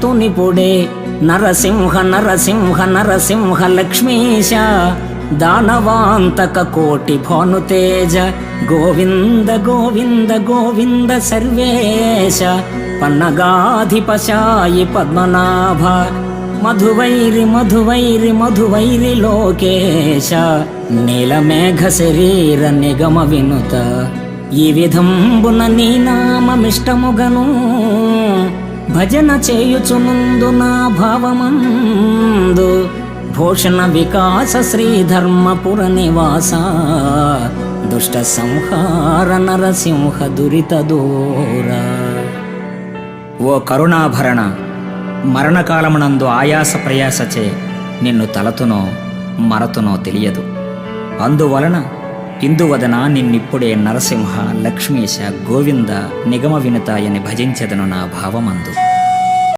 తునిపుడే నరసింహ నరసింహ నరసింహ లక్ష్మీశ దానవాంతక కోటి భానుతేజ గోవింద గోవింద గోవింద సర్వేశ పన్నగాధిపశాయి పద్మనాభ మధువైరి మధువైరి మధువైరి లోకేశ నీలమేఘ శరీర నిగమ వినుత ఈ విధంబున నీ నామమిష్టముగను భజన చేయుచునుందు నా భావమందు భూషణ వికాస శ్రీధర్మపుర నివాస. దుష్ట సంహార నరసింహ దురిత దూర. ఓ కరుణాభరణ మరణకాలమునందు ఆయాస ప్రయాసచే నిన్ను తలతునో మరతునో తెలియదు. అందువలన ఇందువదన నిన్నిప్పుడే నరసింహ లక్ష్మీశ గోవింద నిగమ వినుతాయని భజించెదను నా భావమందు.